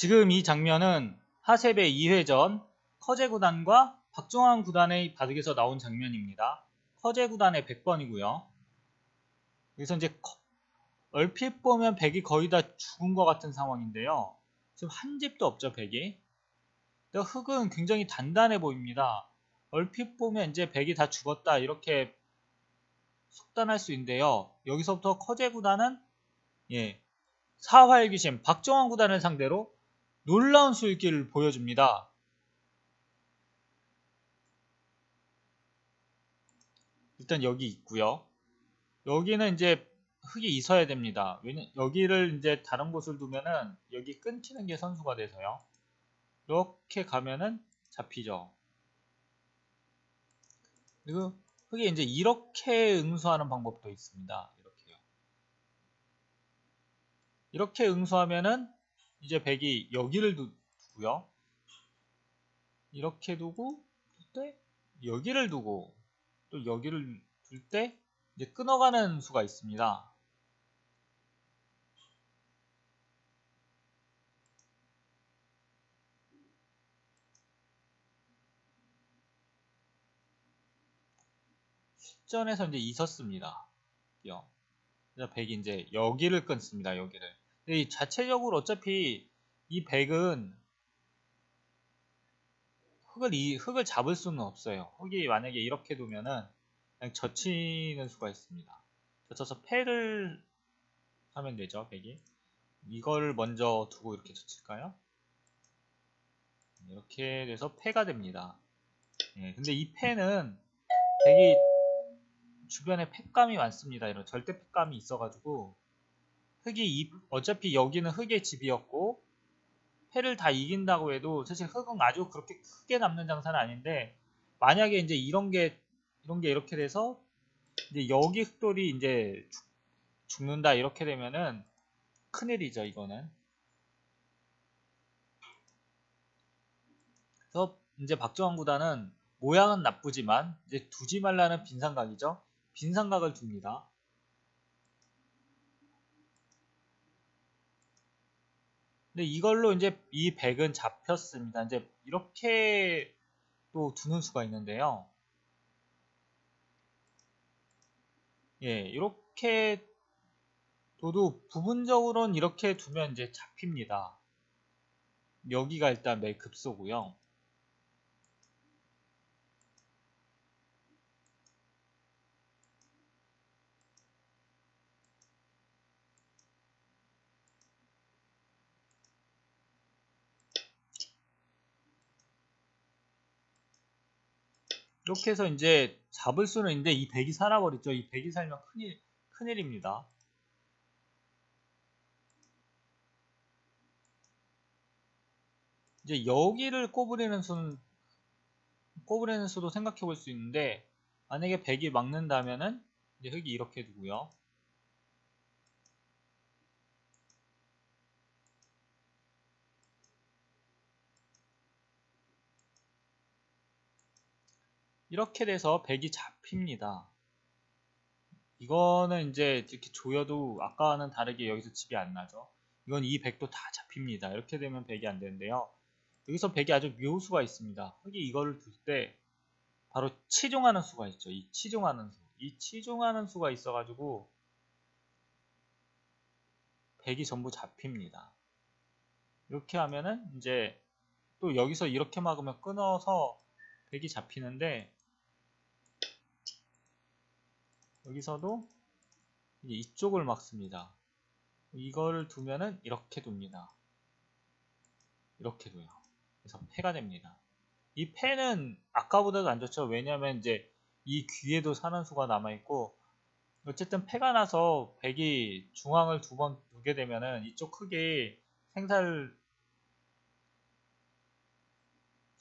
지금 이 장면은 하셉의 2회 전 커제 구단과 박종환 구단의 바둑에서 나온 장면입니다. 커제 구단의 100번이고요. 여기서 이제 커- 얼핏 보면 백이 거의 다 죽은 것 같은 상황인데요. 지금 한 집도 없죠, 백이. 근데 흙은 굉장히 단단해 보입니다. 얼핏 보면 이제 백이 다 죽었다 이렇게 속단할 수 있는데요. 여기서부터 커제 구단은 예, 사활 귀신 박정환 구단을 상대로 놀라운 수익기를 보여줍니다. 일단 여기 있고요. 여기는 이제 흙이 있어야 됩니다. 왜냐 여기를 이제 다른 곳을 두면은 여기 끊기는 게 선수가 돼서요. 이렇게 가면은 잡히죠. 그리고 흙이 이제 이렇게 응수하는 방법도 있습니다. 이렇게요. 이렇게 응수하면은 이제 백이 여기를 두, 두고요. 이렇게 두고 때 여기를 두고 또 여기를 둘 때 이제 끊어가는 수가 있습니다. 실전에서 이제 있었습니다. 백이 이제 여기를 끊습니다. 여기를. 이 자체적으로 어차피 이 백은 흙을 이 흙을 잡을 수는 없어요. 흙이 만약에 이렇게 두면은 그냥 젖히는 수가 있습니다. 젖혀서 패를 하면 되죠. 백이. 이걸 먼저 두고 이렇게 젖힐까요? 이렇게 돼서 패가 됩니다. 예, 근데 이 패는 백이 주변에 팩감이 많습니다. 이런 절대 팩감이 있어가지고 흙이 이- 어차피 여기는 흙의 집이었고 패를 다 이긴다고 해도 사실 흙은 아주 그렇게 크게 남는 장사는 아닌데 만약에 이제 이런 게 이런 게 이렇게 돼서 이제 여기 흙돌이 이제 죽, 죽는다 이렇게 되면은 큰일이죠 이거는 그래서 이제 박정환 구단은 모양은 나쁘지만 이제 두지 말라는 빈상각이죠 빈상각을 둡니다. 근데 이걸로 이제 이 백은 잡혔습니다. 이제 이렇게 또 두는 수가 있는데요. 예, 이렇게 둬도 부분적으로는 이렇게 두면 이제 잡힙니다. 여기가 일단 매일 급소고요. 이렇게 해서 이제 잡을 수는 있는데 이 백이 살아버렸죠. 이 백이 살면 큰일, 큰일입니다. 이제 여기를 꼬부리는 수는 꼬부리는 수도 생각해 볼 수 있는데 만약에 백이 막는다면은 이제 흙이 이렇게 두고요. 이렇게 돼서 백이 잡힙니다. 이거는 이제 이렇게 조여도 아까와는 다르게 여기서 집이 안 나죠. 이건 이 백도 다 잡힙니다. 이렇게 되면 백이 안 되는데요. 여기서 백이 아주 묘수가 있습니다. 흙이 이거를 둘 때 바로 치중하는 수가 있죠. 이 치중하는 수. 이 치중하는 수가 있어가지고 백이 전부 잡힙니다. 이렇게 하면은 이제 또 여기서 이렇게 막으면 끊어서 백이 잡히는데 여기서도 이쪽을 막습니다. 이거를 두면은 이렇게 둡니다. 이렇게 둬요. 그래서 패가 됩니다. 이 패는 아까보다도 안 좋죠. 왜냐하면 이제 이 귀에도 사는 수가 남아있고 어쨌든 패가 나서 백이 중앙을 두 번 두게 되면은 이쪽 크게 생살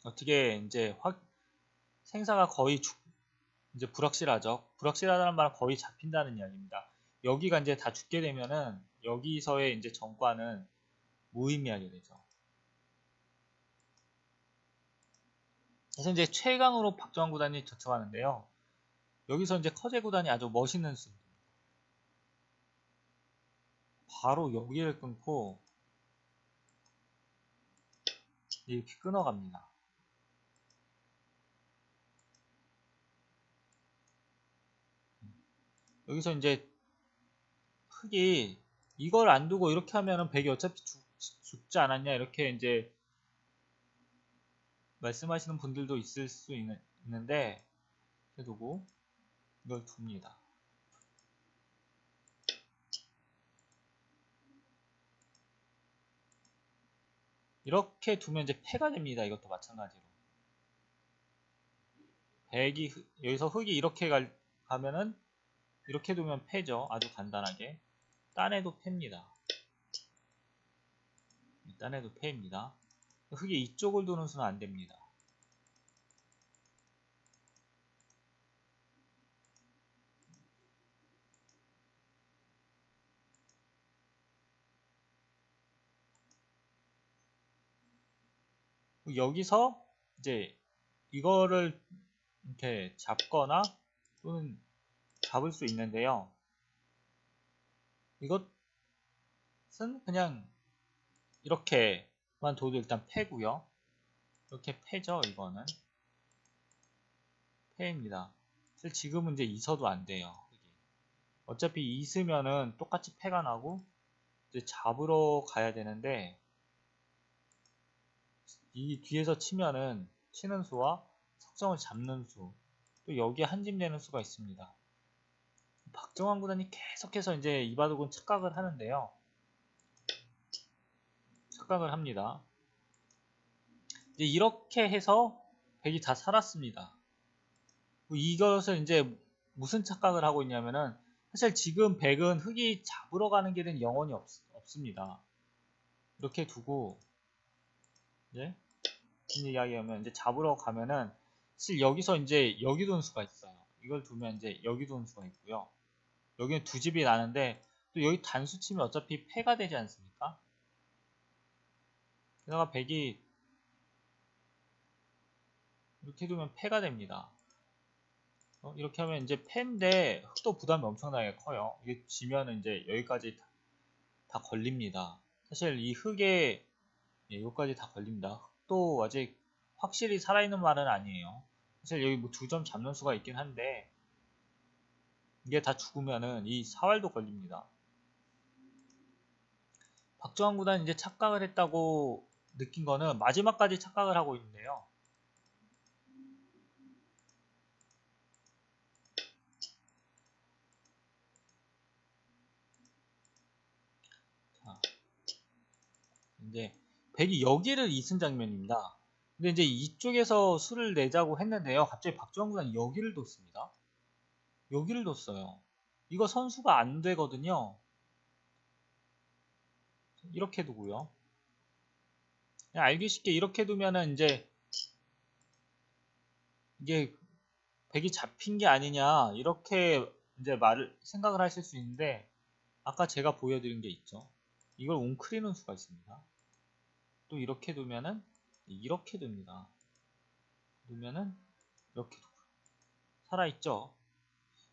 어떻게 이제 확 생사가 거의 죽 이제 불확실하죠. 불확실하다는 말은 거의 잡힌다는 이야기입니다. 여기가 이제 다 죽게 되면은 여기서의 이제 정과는 무의미하게 되죠. 그래서 이제 최강으로 박정환 구단이 저촉하는데요. 여기서 이제 커제 구단이 아주 멋있는 수. 바로 여기를 끊고 이렇게 끊어갑니다. 여기서 이제 흙이 이걸 안 두고 이렇게 하면은 백이 어차피 죽, 죽지 않았냐 이렇게 이제 말씀하시는 분들도 있을 수 있는, 있는데 이렇게 두고 이걸 둡니다. 이렇게 두면 이제 패가 됩니다. 이것도 마찬가지로. 백이 여기서 흙이 이렇게 갈, 가면은 이렇게 두면 패죠. 아주 간단하게. 딴에도 패입니다. 딴에도 패입니다. 흙이 이쪽을 두는 수는 안 됩니다. 여기서 이제 이거를 이렇게 잡거나 또는 잡을 수 있는데요. 이것은 그냥 이렇게만 둬도 일단 패고요. 이렇게 패죠, 이거는. 패입니다. 사실 지금은 이제 있어도 안 돼요. 어차피 있으면은 똑같이 패가 나고 이제 잡으러 가야 되는데 이 뒤에서 치면은 치는 수와 석정을 잡는 수, 또 여기에 한짐되는 수가 있습니다. 박정환 구단이 계속해서 이제 이바둑은 착각을 하는데요. 착각을 합니다. 이제 이렇게 해서 백이 다 살았습니다. 이것을 이제 무슨 착각을 하고 있냐면은 사실 지금 백은 흙이 잡으러 가는 길은 영원히 없, 없습니다. 이렇게 두고 이제 이야기하면 이제 잡으러 가면은 사실 여기서 이제 여기 돈 수가 있어요. 이걸 두면 이제 여기 돈 수가 있고요. 여기는 두 집이 나는데 또 여기 단수 치면 어차피 패가 되지 않습니까? 게다가 백이 이렇게 두면 패가 됩니다. 어, 이렇게 하면 이제 패인데 흑도 부담이 엄청나게 커요. 이게 지면은 이제 여기까지 다, 다 걸립니다. 사실 이 흑에 예, 여기까지 다 걸립니다. 흑도 아직 확실히 살아있는 말은 아니에요. 사실 여기 뭐 두 점 잡는 수가 있긴 한데 이게 다 죽으면은 이 사활도 걸립니다. 박정환 구단 이제 착각을 했다고 느낀 거는 마지막까지 착각을 하고 있는데요. 자, 이제 백이 여기를 이쓴 장면입니다. 근데 이제 이쪽에서 수를 내자고 했는데요. 갑자기 박정환 구단이 여기를 뒀습니다. 여기를 뒀어요. 이거 선수가 안 되거든요. 이렇게 두고요. 알기 쉽게 이렇게 두면은 이제 이게 백이 잡힌 게 아니냐 이렇게 이제 말을 생각을 하실 수 있는데 아까 제가 보여드린 게 있죠. 이걸 웅크리는 수가 있습니다. 또 이렇게 두면은 이렇게 됩니다. 두면은 이렇게 두고 살아있죠.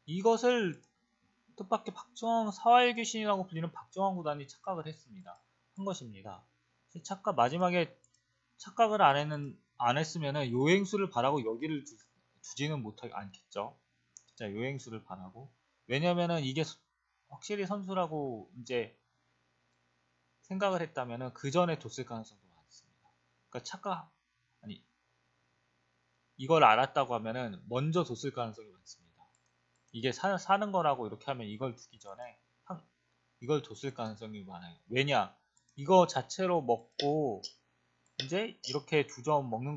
이것을 뜻밖의 박정왕 사활 귀신이라고 불리는 박정왕 구단이 착각을 했습니다. 한 것입니다. 착각 마지막에 착각을 안 했는 안 했으면은 요행수를 바라고 여기를 두, 지는 못하게 않겠죠. 자 요행수를 바라고 왜냐면은 이게 확실히 선수라고 이제 생각을 했다면은 그 전에 뒀을 가능성도 많습니다. 그러니까 착각 아니 이걸 알았다고 하면은 먼저 뒀을 가능성이 많습니다. 이게 사, 사는 거라고 이렇게 하면 이걸 두기 전에 한, 이걸 뒀을 가능성이 많아요. 왜냐? 이거 자체로 먹고 이제 이렇게 두 점 먹는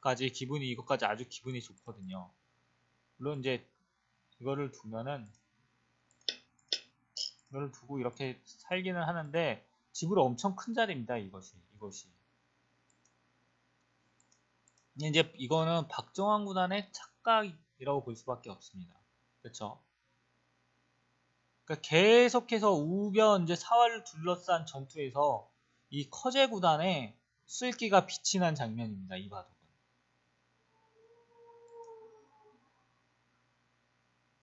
것까지 기분이 이것까지 아주 기분이 좋거든요. 물론 이제 이거를 두면은 이거를 두고 이렇게 살기는 하는데 집으로 엄청 큰 자리입니다. 이것이 이것이 이제 이거는 박정환 구단의 착각 이라고 볼 수밖에 없습니다. 그렇죠? 그러니까 계속해서 우변 이제 사활을 둘러싼 전투에서 이 커제 구단의 술기가 빛이 난 장면입니다. 이 바둑.